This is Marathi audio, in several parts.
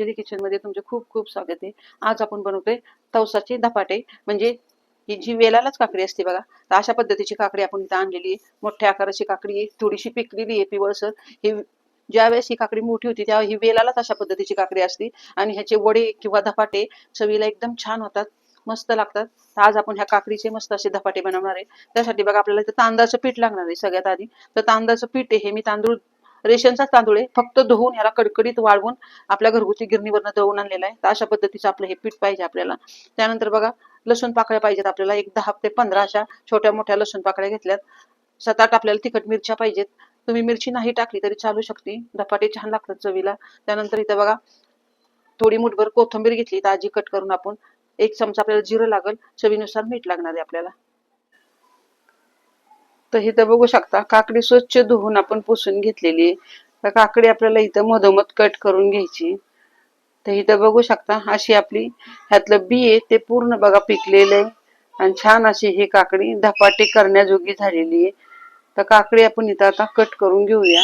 अंजली किचनमध्ये तुमचे खूप खूप स्वागत आहे. आज आपण बनवतोय तवसाचे धपाटे. म्हणजे ही जी वेलालाच काकडी असते बघा तर अशा पद्धतीची काकडी आपण इथं आणलेली आहे. मोठ्या आकाराची काकडी आहे थोडीशी पिकलेली आहे पिवळसर. ही ज्यावेळेस ही काकडी मोठी होती त्यावेळी ही वेलालाच अशा पद्धतीची काकडी असते. आणि ह्याचे वडे किंवा धपाटे चवीला एकदम छान होतात मस्त लागतात. तर आज आपण ह्या काकडीचे मस्त असे धपाटे बनवणार आहे. त्यासाठी बघा आपल्याला इथं तांदळाचं पीठ लागणार आहे सगळ्यात आधी. तर तांदळाचं पीठ हे मी तांदूळ रेशनचा तांदूळ आहे. फक्त धुवून ह्याला कडकडीत वाळवून आपल्या घरगुती गिरणीवरनं दळून आणलेला आहे. तर अशा पद्धतीचं आपलं हे पीठ पाहिजे आपल्याला. त्यानंतर बघा लसूण पाकळ्या पाहिजेत आपल्याला. एक दहा ते पंधरा अशा छोट्या मोठ्या लसूण पाकळ्या घेतल्यात. सात आठ आपल्याला तिखट मिरच्या पाहिजेत. तुम्ही मिरची नाही टाकली तरी चालू शकते. धपाटे छान लागतात चवीला. त्यानंतर इथं बघा थोडी मुठभर कोथिंबीर घेतली. ताजी कट करून आपण एक चमचा आपल्याला जिरं लागल. चवीनुसार मीठ लागणार आहे आपल्याला. तर इथं बघू शकता काकडी स्वच्छ धुवून आपण पुसून घेतलेली आहे. तर काकडी आपल्याला इथं मधोमध कट करून घ्यायची तर इथं बघू शकता अशी आपली ह्यातलं बी आहे ते पूर्ण बघा पिकलेलं आहे. आणि छान अशी ही काकडी धपाटे करण्याजोगी झालेली आहे. तर काकडी आपण इथं आता कट करून घेऊया.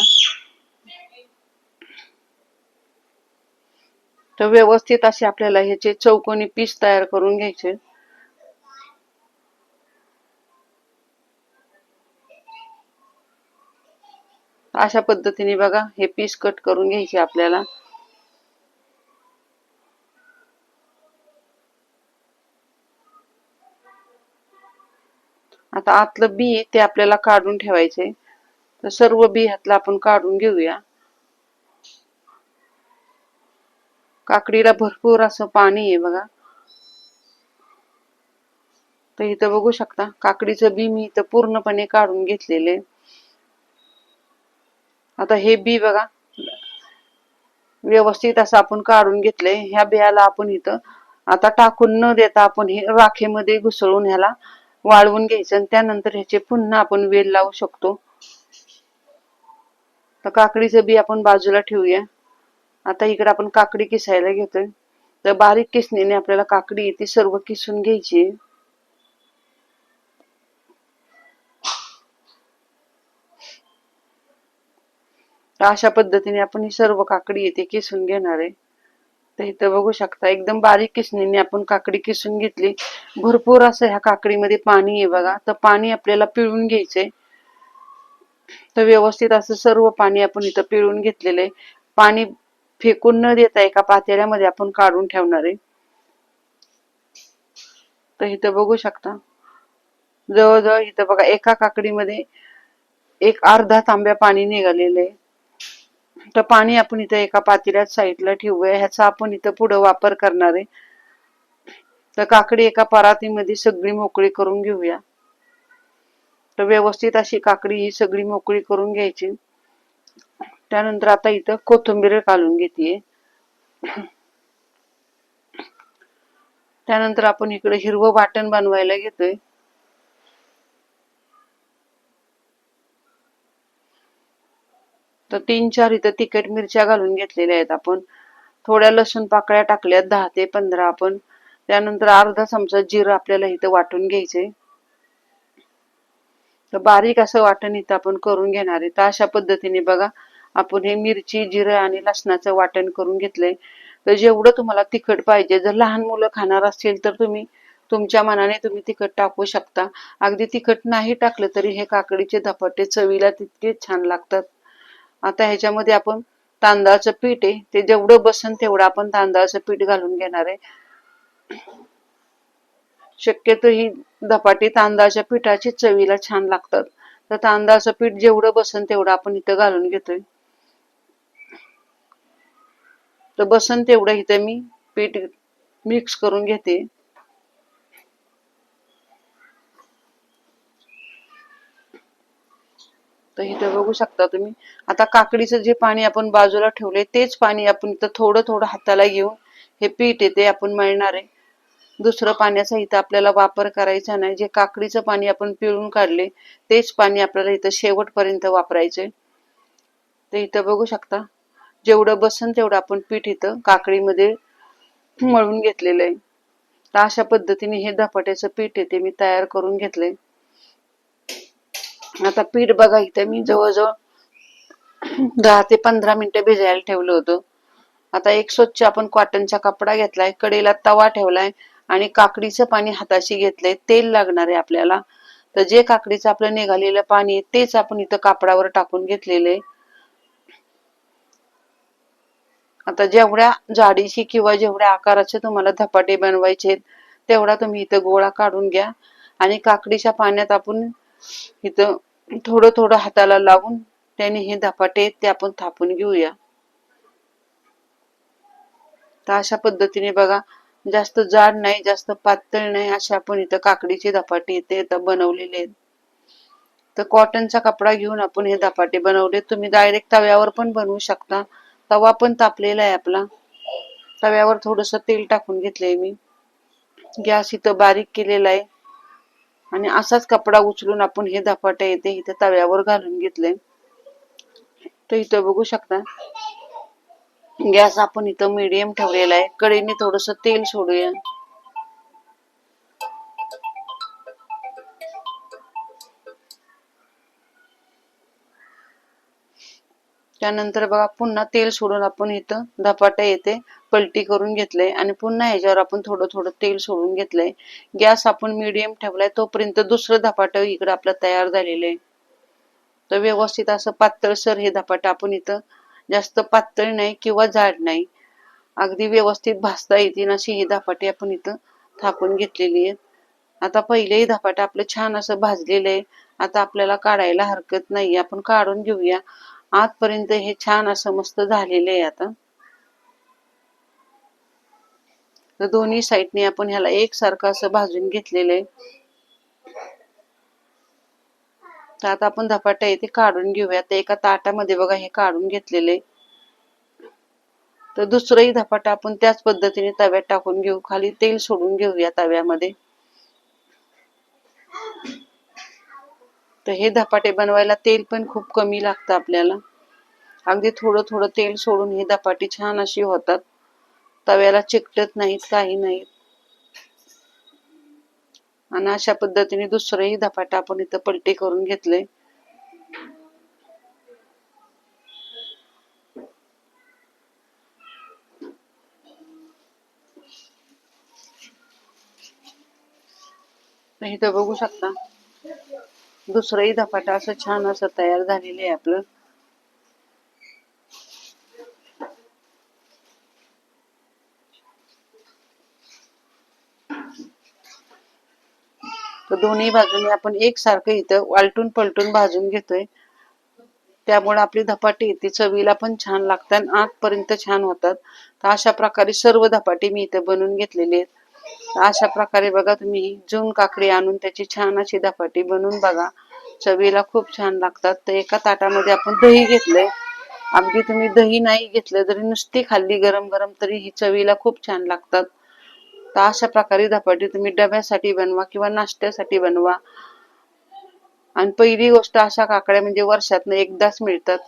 तर व्यवस्थित असे आपल्याला ह्याचे चौकोनी पीस तयार करून घ्यायचे. अशा पद्धतीने बघा हे पीस कट करून घ्यायचे आपल्याला. आता आतलं बी आहे ते आपल्याला काढून ठेवायचे. तर सर्व बी ह्यातलं आपण काढून घेऊया. काकडीला भरपूर असं पाणी आहे बघा. तर इथं बघू शकता काकडीचं बी मी इथं पूर्णपणे काढून घेतलेले आता हे बी बघा. व्यवस्थित असं आपण काढून घेतलंय. ह्या बियाला आपण इथं आता टाकून न देता आपण हे राखेमध्ये घुसळून ह्याला वाळवून घ्यायचं आणि त्यानंतर ह्याचे पुन्हा आपण वेल लावू शकतो. तर काकडीचं बी आपण बाजूला ठेवूया. आता इकडे आपण काकडी किसायला घेतोय. तर बारीक किसणीने आपल्याला काकडी ती सर्व किसून घ्यायची अशा पद्धतीने आपण ही सर्व काकडी येते किसून घेणार आहे. तर इथं बघू शकता एकदम बारीक किसणीने आपण काकडी किसून घेतली. भरपूर असं ह्या काकडीमध्ये पाणी आहे बघा. तर पाणी आपल्याला पिळून घ्यायचंय. तर व्यवस्थित असं सर्व पाणी आपण इथं पिळून घेतलेलं आहे. पाणी फेकून न देता एका पातेल्यामध्ये आपण काढून ठेवणार आहे. तर इथं बघू शकता जवळजवळ इथं बघा एका काकडीमध्ये एक अर्धा तांब्या पाणी निघालेलं आहे. तर पाणी आपण इथं एका पातेल्यात साईडला ठेवूया. ह्याचा आपण इथं पुढं वापर करणार आहे. तर काकडी एका परातीमध्ये सगळी मोकळी करून घेऊया. तर व्यवस्थित अशी काकडी ही सगळी मोकळी करून घ्यायची. त्यानंतर आता इथं कोथिंबीर घालून घेते त्यानंतर आपण इकडे हिरवं वाटण बनवायला घेतोय. तर तीन चार इथं तिखट मिरच्या घालून घेतलेल्या आहेत आपण. थोड्या लसूण पाकळ्या टाकल्यात दहा ते पंधरा आपण. त्यानंतर अर्धा चमचा जिरं आपल्याला इथं वाटून घ्यायचंय. तर बारीक असं वाटण इथं आपण करून घेणार आहे. तर अशा पद्धतीने बघा आपण हे मिरची जिरं आणि लसणाचं वाटण करून घेतलंय. तर जेवढं तुम्हाला तिखट पाहिजे जर लहान मुलं खाणार असतील तर तुम्ही तुमच्या मनाने तुम्ही तिखट टाकू शकता. अगदी तिखट नाही टाकलं तरी हे काकडीचे धपाटे चवीला तितके छान लागतात. आता ह्याच्यामध्ये आपण तांदळाचं पीठ आहे. ते जेवढं बसन तेवढं आपण तांदळाचं पीठ घालून घेणार आहे. शक्यतो ही धपाटी तांदळाच्या पिठाची चवीला छान लागतात. तर तांदळाचं पीठ जेवढं बसन तेवढं आपण इथं घालून घेतोय. तर बसन तेवढं इथं मी पीठ मिक्स करून घेते. तर इथं बघू शकता तुम्ही. आता काकडीचं जे पाणी आपण बाजूला ठेवले तेच पाणी आपण इथं थोडं थोडं हाताला घेऊन हे पीठ येते आपण मळणार आहे. दुसरं पाण्याचा इथं आपल्याला वापर करायचा नाही. जे काकडीचं पाणी आपण पिळून काढले तेच पाणी आपल्याला इथं शेवटपर्यंत वापरायचे तर इथं बघू शकता जेवढं बसन तेवढं आपण पीठ इथं काकडीमध्ये मळून घेतलेलं आहे. तर अशा पद्धतीने हे धपाट्याचं पीठ येते मी तयार करून घेतलंय. आता पीठ बघा इथं मी जवळजवळ दहा ते पंधरा मिनिटं भिजायला ठेवलं होतं. आता एक स्वच्छ आपण कॉटनचा कपडा घेतलाय कडेला तवा ठेवलाय आणि काकडीचं पाणी हाताशी घेतलंय तेल लागणार आहे आपल्याला. तर जे काकडीचं आपलं निघालेलं पाणी तेच आपण इथं कापडावर टाकून घेतलेलं आहे. आता जेवढ्या जाडीची किंवा जेवढ्या आकाराचे तुम्हाला धपाटे बनवायचे तेवढा तुम्ही इथं गोळा काढून घ्या. आणि काकडीच्या पाण्यात आपण इथं थोडं थोडं हाताला लावून त्याने हे धपाटे आहेत ते आपण थापून घेऊया. तर अशा पद्धतीने बघा जास्त जाड नाही जास्त पातळ नाही असे आपण इथं काकडीचे धपाटे इथे इथं बनवलेले आहेत. तर कॉटनचा कपडा घेऊन आपण हे धपाटे बनवले. तुम्ही डायरेक्ट तव्यावर पण बनवू शकता. तवा पण तापलेला आहे आपला. तव्यावर थोडस तेल टाकून घेतलंय मी. गॅस इथं बारीक केलेला आहे. आणि असाच कपडा उचलून आपण हे धपाटे येते इथं तव्यावर घालून घेतले तर इथं बघू शकता. गॅस आपण इथं मीडियम ठेवलेला आहे. कडेने थोडस तेल सोडूया. त्यानंतर बघा पुन्हा तेल सोडून आपण इथं धपाटा येते पलटी करून घेतलंय आणि पुन्हा ह्याच्यावर आपण थोडं थोडं तेल सोडून घेतलंय. गॅस आपण मीडियम ठेवलाय तोपर्यंत दुसरं धपाटं इकडं आपलं तयार झालेलं आहे. तर व्यवस्थित असं पातळसर हे धपाटा आपण इथं जास्त पातळ नाही किंवा जाड नाही. अगदी व्यवस्थित भाजता येतील अशी ही धपाटे आपण इथं थापून घेतलेली आहेत आता पहिलेही धपाटा आपलं छान असं भाजलेलं आहे. आता आपल्याला काढायला हरकत नाही आपण काढून घेऊया. आतपर्यंत हे छान असं मस्त झालेलं आहे आता. तर दोन्ही साईडने आपण ह्याला एकसारखं असं भाजून घेतलेलं आहे. तर आता आपण धपाटा इथे काढून घेऊया. तर एका ताटामध्ये बघा हे काढून घेतलेले तर दुसरंही धपाटा आपण त्याच पद्धतीने तव्यात टाकून घेऊ. खाली तेल सोडून घेऊया तव्यामध्ये. तर हे धपाटे बनवायला तेल पण खूप कमी लागतं आपल्याला. अगदी थोडं थोडं तेल सोडून हे धपाटे छान अशी होतात. तव्याला चिकटत नाहीत काही नाहीत. आणि अशा पद्धतीने दुसरंही धपाटा आपण इथं पलटी करून घेतले तर इथं बघू शकता. दुसरंही धपाटा असं छान असं तयार झालेलं आहे आपलं. तर दोन्ही बाजूने आपण एकसारखं इथं वालटून पलटून भाजून घेतोय. त्यामुळे आपली धपाटी येते चवीला पण छान लागतात आणि आतपर्यंत छान होतात. तर अशा प्रकारे सर्व धपाटी मी इथं बनवून घेतलेले आहेत. अशा प्रकारे बघा तुम्ही जून काकडी आणून त्याची छान अशी धपाटी बनवून बघा. चवीला खूप छान लागतात. तर एका ताटामध्ये आपण दही घेतलंय. अगदी तुम्ही दही नाही घेतलं तरी नुसती खाल्ली गरम गरम तरी ही चवीला खूप छान लागतात. तर अशा प्रकारे धपाटी तुम्ही डब्यासाठी बनवा किंवा नाश्त्यासाठी बनवा. आणि पहिली गोष्ट अशा काकड्या म्हणजे वर्षातनं एकदाच मिळतात.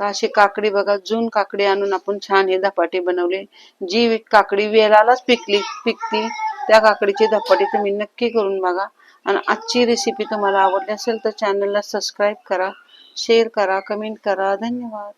तर अशी काकडी बघा जून काकडी आणून आपण छान हे धपाटे बनवले. जी काकडी वेलालाच पिकली पिकती त्या काकडीची धपाटे तुम्ही नक्की करून बघा. आणि आजची रेसिपी तुम्हाला आवडली असेल तर चॅनलला सबस्क्राईब करा शेअर करा कमेंट करा. धन्यवाद.